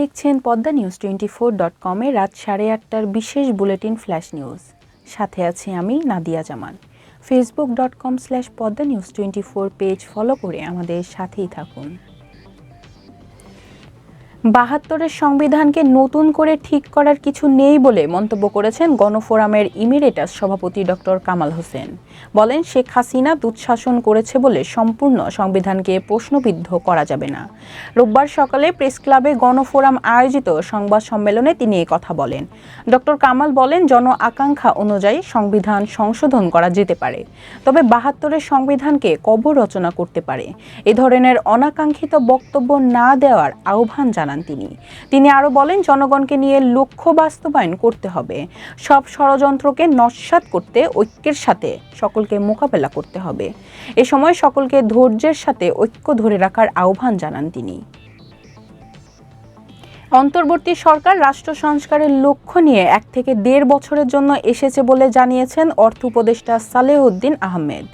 দেখছেন Padma news twenty four dot কমে রাত সাড়ে আটটার বিশেষ বুলেটিন ফ্ল্যাশ নিউজ। সাথে আছি আমি Nadia Zaman. Facebook dot com slash Padma news twenty four page follow করে আমাদের সাথেই থাকুন। বাহাত্তরের সংবিধানকে নতুন করে ঠিক করার কিছু নেই বলে মন্তব্য করেছেন গণফোরামের ইমিরেটাস সভাপতি ডক্টর কামাল হোসেন। বলেন, শেখ হাসিনা দুঃশাসন করেছে বলে সম্পূর্ণ সংবিধানকে প্রশ্নবিদ্ধ করা যাবে না। রোববার সকালে প্রেস ক্লাবে গণফোরাম আয়োজিত সংবাদ সম্মেলনে তিনি কথা বলেন। ডক্টর কামাল বলেন, জন আকাঙ্ক্ষা অনুযায়ী সংবিধান সংশোধন করা যেতে পারে। তবে বাহাত্তরের সংবিধানকে কবর রচনা করতে পারে। এ ধরনের অনাকাঙ্ক্ষিত বক্তব্য না দেওয়ার আহ্বান জানান তিনি। তিনি আরও বলেন, জনগণকে নিয়ে লক্ষ্য বাস্তবায়ন করতে হবে। সব ষড়যন্ত্রকে নস্বাত করতে, ঐক্যের সাথে সকলকে মোকাবেলা করতে হবে। এ সময় সকলকে ধৈর্যের সাথে ঐক্য ধরে রাখার আহ্বান জানান তিনি। অন্তর্বর্তী সরকার রাষ্ট্র সংস্কারের লক্ষ্য নিয়ে এক থেকে দেড় বছরের জন্য এসেছে বলে জানিয়েছেন অর্থ উপদেষ্টা সালেহউদ্দিন আহমেদ।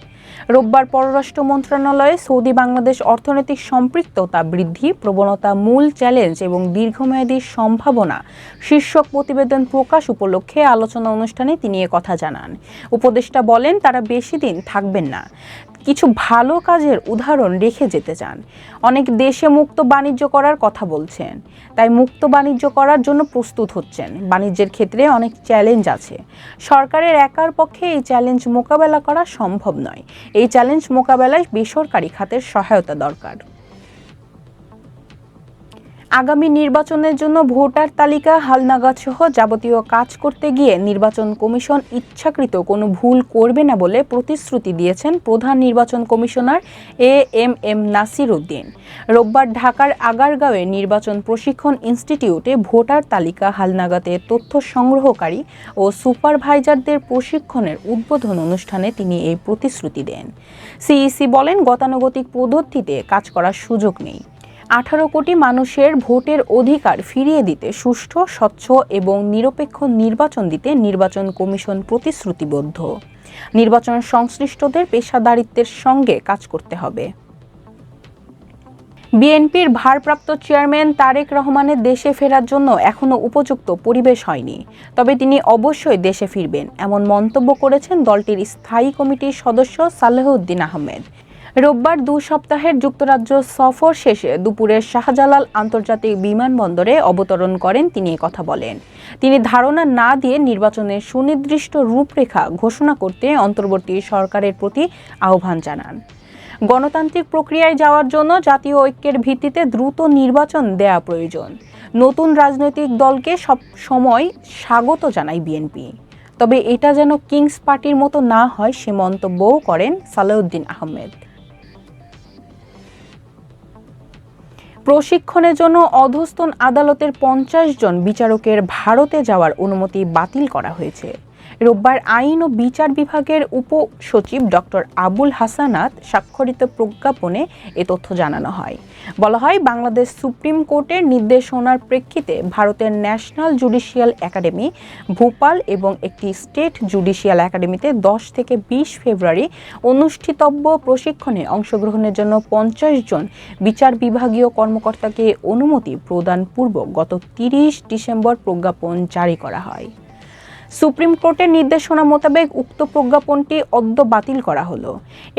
রোববার পররাষ্ট্র মন্ত্রণালয়ে সৌদি বাংলাদেশ অর্থনৈতিক সম্পৃক্ততা বৃদ্ধি, প্রবণতা মূল চ্যালেঞ্জ এবং দীর্ঘমেয়াদী সম্ভাবনা শীর্ষক প্রতিবেদন প্রকাশ উপলক্ষে আলোচনা অনুষ্ঠানে তিনি কথা জানান। উপদেষ্টা বলেন, তারা বেশি দিন থাকবেন না। কিছু ভালো কাজের উদাহরণ রেখে যেতে চান। অনেক দেশে মুক্ত বাণিজ্য করার কথা বলছেন। তাই মুক্ত বাণিজ্য করার জন্য প্রস্তুত হচ্ছেন। বাণিজ্যের ক্ষেত্রে অনেক চ্যালেঞ্জ আছে। সরকারের একার পক্ষে এই চ্যালেঞ্জ মোকাবেলা করা সম্ভব নয়। এই চ্যালেঞ্জ মোকাবেলায় বেসরকারি খাতের সহায়তা দরকার। আগামী নির্বাচনের জন্য ভোটার তালিকা হালনাগাদ সহ যাবতীয় কাজ করতে গিয়ে নির্বাচন কমিশন ইচ্ছাকৃত কোনো ভুল করবে না বলে প্রতিশ্রুতি দিয়েছেন প্রধান নির্বাচন commissioner A M M Nasir Uddin. রোববার ঢাকার আগারগাঁওয়ে নির্বাচন প্রশিক্ষণ ইনস্টিটিউটে ভোটার তালিকা হালনাগাতে তথ্য সংগ্রহকারী ও সুপারভাইজারদের প্রশিক্ষণের উদ্বোধন অনুষ্ঠানে তিনি এই প্রতিশ্রুতি দেন। সিইসি বলেন, গতানুগতিক পদ্ধতিতে কাজ করার সুযোগ নেই। আঠারো কোটি মানুষের ভোটের অধিকার ফিরিয়ে দিতে সুষ্ঠু, স্বচ্ছ এবং নিরপেক্ষ নির্বাচন দিতে নির্বাচন কমিশন প্রতিশ্রুতিবদ্ধ। নির্বাচন সংশ্লিষ্টদের পেশাদারিত্বের সঙ্গে কাজ করতে হবে। বিএনপির ভারপ্রাপ্ত চেয়ারম্যান তারেক রহমানের দেশে ফেরার জন্য এখনও উপযুক্ত পরিবেশ হয়নি। তবে তিনি অবশ্যই দেশে ফিরবেন, এমন মন্তব্য করেছেন দলটির স্থায়ী কমিটির সদস্য সালেহউদ্দিন আহমেদ। রোববার দু সপ্তাহের যুক্তরাজ্য সফর শেষে দুপুরে শাহজালাল আন্তর্জাতিক বিমানবন্দরে অবতরণ করেন তিনি কথা বলেন। তিনি ধারণা না দিয়ে নির্বাচনের সুনির্দিষ্ট রূপরেখা ঘোষণা করতে অন্তর্বর্তী সরকারের প্রতি আহ্বান জানান। গণতান্ত্রিক প্রক্রিয়ায় যাওয়ার জন্য জাতীয় ঐক্যের ভিত্তিতে দ্রুত নির্বাচন দেয়া প্রয়োজন। নতুন রাজনৈতিক দলকে সব সময় স্বাগত জানায় বিএনপি। তবে এটা যেন কিংস পার্টির মতো না হয় সে মন্তব্যও করেন সালাউদ্দিন আহমেদ। প্রশিক্ষণের জন্য অধস্তন আদালতের পঞ্চাশ জন বিচারকের ভারতে যাওয়ার অনুমতি বাতিল করা হয়েছে। রোববার আইন ও বিচার বিভাগের উপসচিব ডক্টর আবুল হাসানাত স্বাক্ষরিত প্রজ্ঞাপনে এ তথ্য জানানো হয়। বলা হয়, বাংলাদেশ সুপ্রিম কোর্টের নির্দেশনার প্রেক্ষিতে ভারতের ন্যাশনাল জুডিশিয়াল একাডেমি, ভোপাল এবং একটি স্টেট জুডিশিয়াল একাডেমিতে দশ থেকে বিশ ফেব্রুয়ারি অনুষ্ঠিতব্য প্রশিক্ষণে অংশগ্রহণের জন্য পঞ্চাশ জন বিচার বিভাগীয় কর্মকর্তাকে অনুমতি প্রদান পূর্বক গত তিরিশ ডিসেম্বর প্রজ্ঞাপন জারি করা হয়। সুপ্রিম কোর্টের নির্দেশনা মোতাবেক উক্ত প্রজ্ঞাপনটি অদ্য বাতিল করা হলো।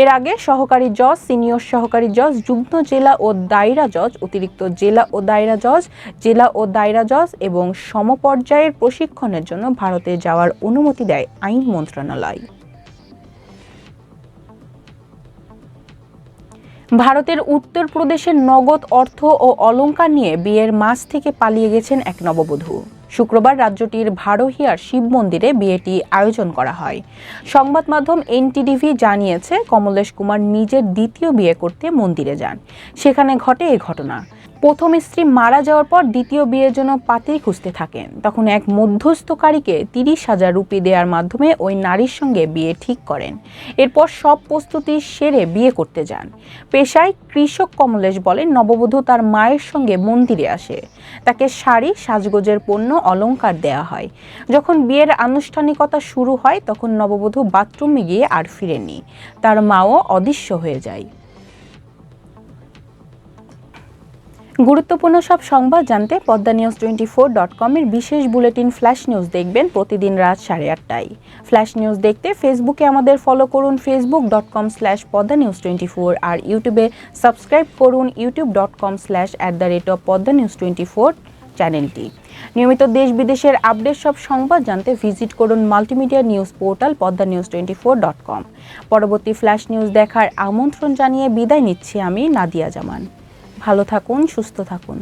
এর আগে সহকারী জজ, সিনিয়র সহকারী জজ, যুগ্ম জেলা ও দায়রা জজ, অতিরিক্ত জেলা ও দায়রা জজ, জেলা ও দায়রা জজ এবং সমপর্যায়ের প্রশিক্ষণের জন্য ভারতে যাওয়ার অনুমতি দেয় আইন মন্ত্রণালয়। ভারতের উত্তরপ্রদেশের নগদ অর্থ ও অলঙ্কার নিয়ে বিয়ের মাস থেকে পালিয়ে গেছেন এক নববধূ। শুক্রবার রাজ্যটির ভারোহিয়ার শিব মন্দিরে বিয়েটি আয়োজন করা হয়। সংবাদ মাধ্যম এনটিডিভি জানিয়েছে, কমলেশ কুমার নিজের দ্বিতীয় বিয়ে করতে মন্দিরে যান। সেখানে ঘটে এ ঘটনা। প্রথম স্ত্রী মারা যাওয়ার পর দ্বিতীয় বিয়ের জন্য পাত্রী খুঁজতে থাকেন। তখন এক মধ্যস্থকারীকে তিরিশ হাজার রুপি দেওয়ার মাধ্যমে ওই নারীর সঙ্গে বিয়ে ঠিক করেন। এরপর সব প্রস্তুতি সেরে বিয়ে করতে যান। পেশায় কৃষক কমলেশ বলেন, নববধূ তার মায়ের সঙ্গে মন্দিরে আসে। তাকে শাড়ি, সাজগোজের পণ্য অলঙ্কার দেয়া হয়। যখন বিয়ের আনুষ্ঠানিকতা শুরু হয়, তখন নববধূ বাথরুমে গিয়ে আর ফিরেনি তার মাও অদৃশ্য হয়ে যায়। গুরুত্বপূর্ণ সব সংবাদ জানতে Padma news twenty four dot কমের বিশেষ বুলেটিন ফ্ল্যাশ নিউজ দেখবেন প্রতিদিন রাত সাড়ে আটটায়। ফ্ল্যাশ নিউজ দেখতে ফেসবুকে আমাদের ফলো করুন Facebook dot com slash Padma news twenty four আর ইউটিউবে সাবস্ক্রাইব করুন YouTube dot com slash at the rate of Padma news twenty four চ্যানেলটি। নিয়মিত দেশ বিদেশের আপডেট সব সংবাদ জানতে ভিজিট করুন multimedia news portal Padma news twenty four dot com. পরবর্তী ফ্ল্যাশ নিউজ দেখার আমন্ত্রণ জানিয়ে বিদায় নিচ্ছি আমি নাদিয়া জামান। ভালো থাকুন, সুস্থ থাকুন।